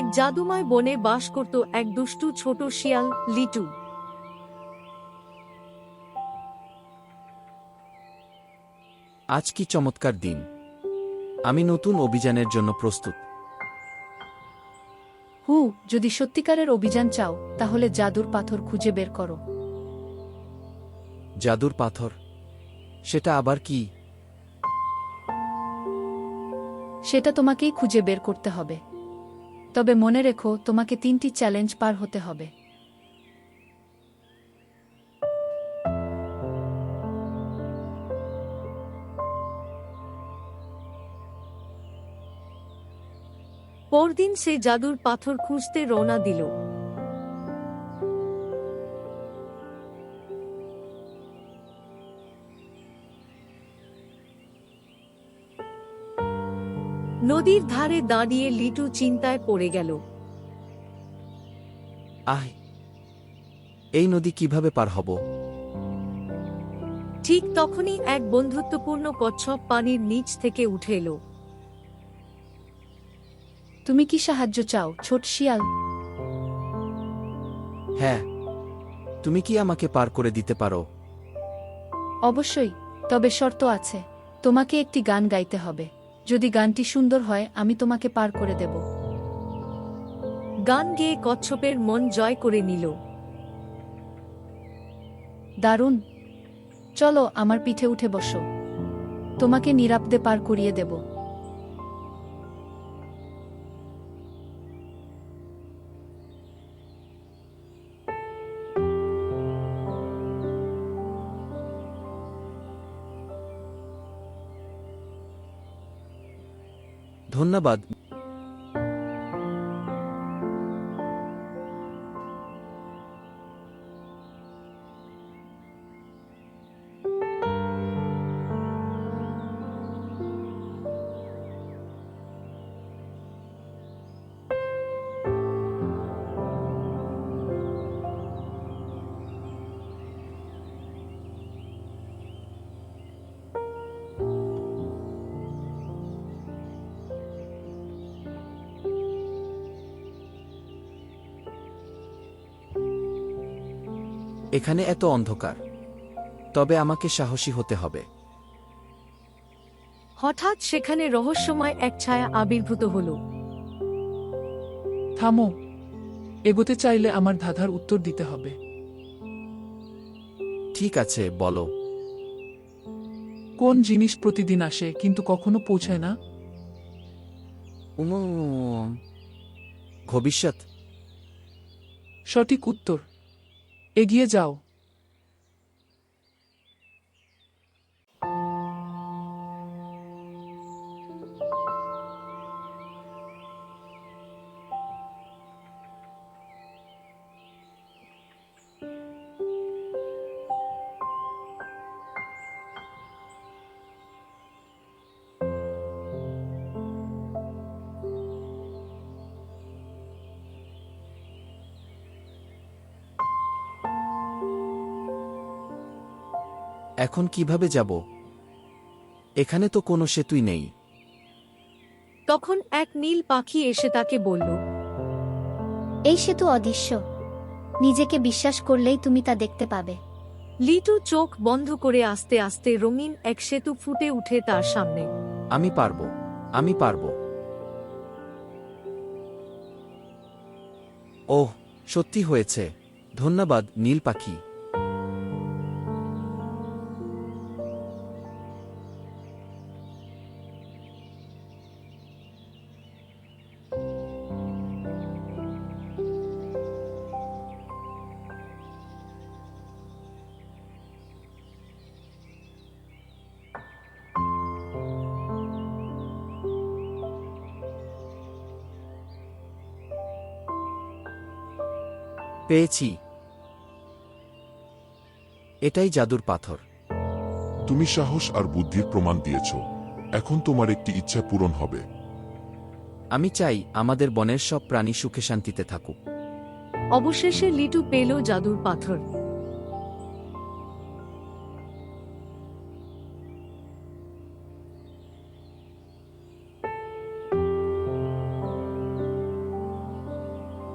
এক জাদুময় বনে বাস করত এক দুষ্টু ছোট শিয়াল লিটু। আজ কি চমৎকার দিন। আমি নতুন অভিযানের জন্য প্রস্তুত। হু যদি সত্যিকারের অভিযান চাও তাহলে জাদুর পাথর খুঁজে বের করো। জাদুর পাথর? সেটা আবার কি? সেটা তোমাকেই খুঁজে বের করতে হবে। তবে মনে রেখো, তোমাকে তিনটি চ্যালেঞ্জ পার হতে হবে। পরদিন সে জাদুর পাথর খুঁজতে রওনা দিল। নদীর ধারে দাঁড়িয়ে লিটু চিন্তায় পড়ে গেল। আহ এই নদী কীভাবে পার হব? ঠিক তখনই এক বন্ধুত্বপূর্ণ কচ্ছপ পানির নিচ থেকে উঠে এলো। তুমি কি সাহায্য চাও ছোট শিয়াল? হ্যাঁ তুমি কি আমাকে পার করে দিতে পারো? অবশ্যই তবে শর্ত আছে তোমাকে একটি গান গাইতে হবে। যদি গানটি সুন্দর হয়, আমি তোমাকে পার করে দেব। গান গেয়ে কচ্ছপের মন জয় করে নিল। দারুণ। চলো, আমার পিঠে উঠে বসো। তোমাকে নিরাপদে পার করিয়ে দেব। ধন্যবাদ। এখানে এত অন্ধকার। তবে আমাকে সাহসী হতে হবে। হঠাৎ সেখানে রহস্যময় এক ছায়া আবির্ভূত হল। থামো। এগোতে চাইলে আমার ধাঁধার উত্তর দিতে হবে। ঠিক আছে বলো। কোন জিনিস প্রতিদিন আসে কিন্তু কখনো পৌঁছায় না? ভবিষ্যৎ। সঠিক উত্তর। এগিয়ে যাও। এখন কীভাবে যাব? এখানে তো কোনো সেতুই নেই। তখন এক নীল পাখি এসে তাকে বলল এই সেতু অদৃশ্য। নিজেকে বিশ্বাস করলেই তুমি তা দেখতে পাবে। লিটু চোখ বন্ধ করে আস্তে আস্তে রঙিন এক সেতু ফুটে উঠে তার সামনে। আমি পারব আমি পারব। ওহ সত্যি হয়েছে। ধন্যবাদ নীল পাখি। পেয়েছি। এটাই জাদুর পাথর। তুমি সাহস আর বুদ্ধির প্রমাণ দিয়েছ। এখন তোমার একটি ইচ্ছা পূরণ হবে। আমি চাই আমাদের বনের সব প্রাণী সুখে শান্তিতে থাকুক। অবশেষে লিটু পেল জাদুর পাথর।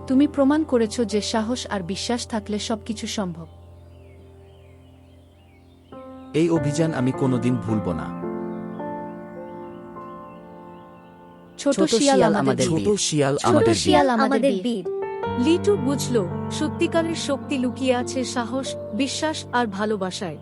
তুমি প্রমাণ করেছ যে সাহস আর বিশ্বাস থাকলে সবকিছু সম্ভব। এই অভিযান আমি কোনোদিন ভুলব না। ছোট শিয়াল আমাদের ছোট শিয়াল ছোট আমাদের শিয়াল আমাদের বীর। লিটু বুঝল সত্যিকারের শক্তি লুকিয়ে আছে সাহস বিশ্বাস আর ভালোবাসায়।